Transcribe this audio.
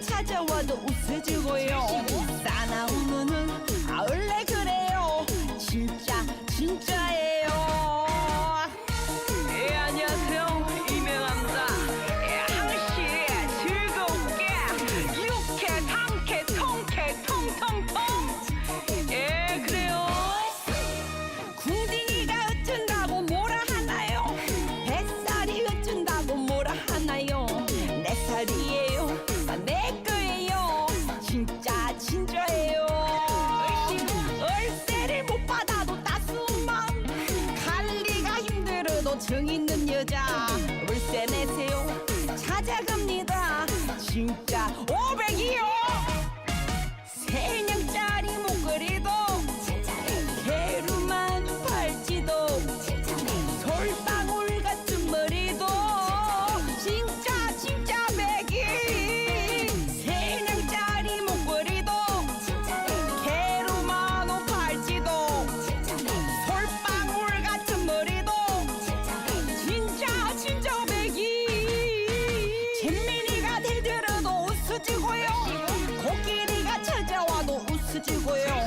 찾아와도 웃어주고요. 싸나우면은 정이 있는 여자. 월세 내세요. 찾아갑니다. 진짜 次机会。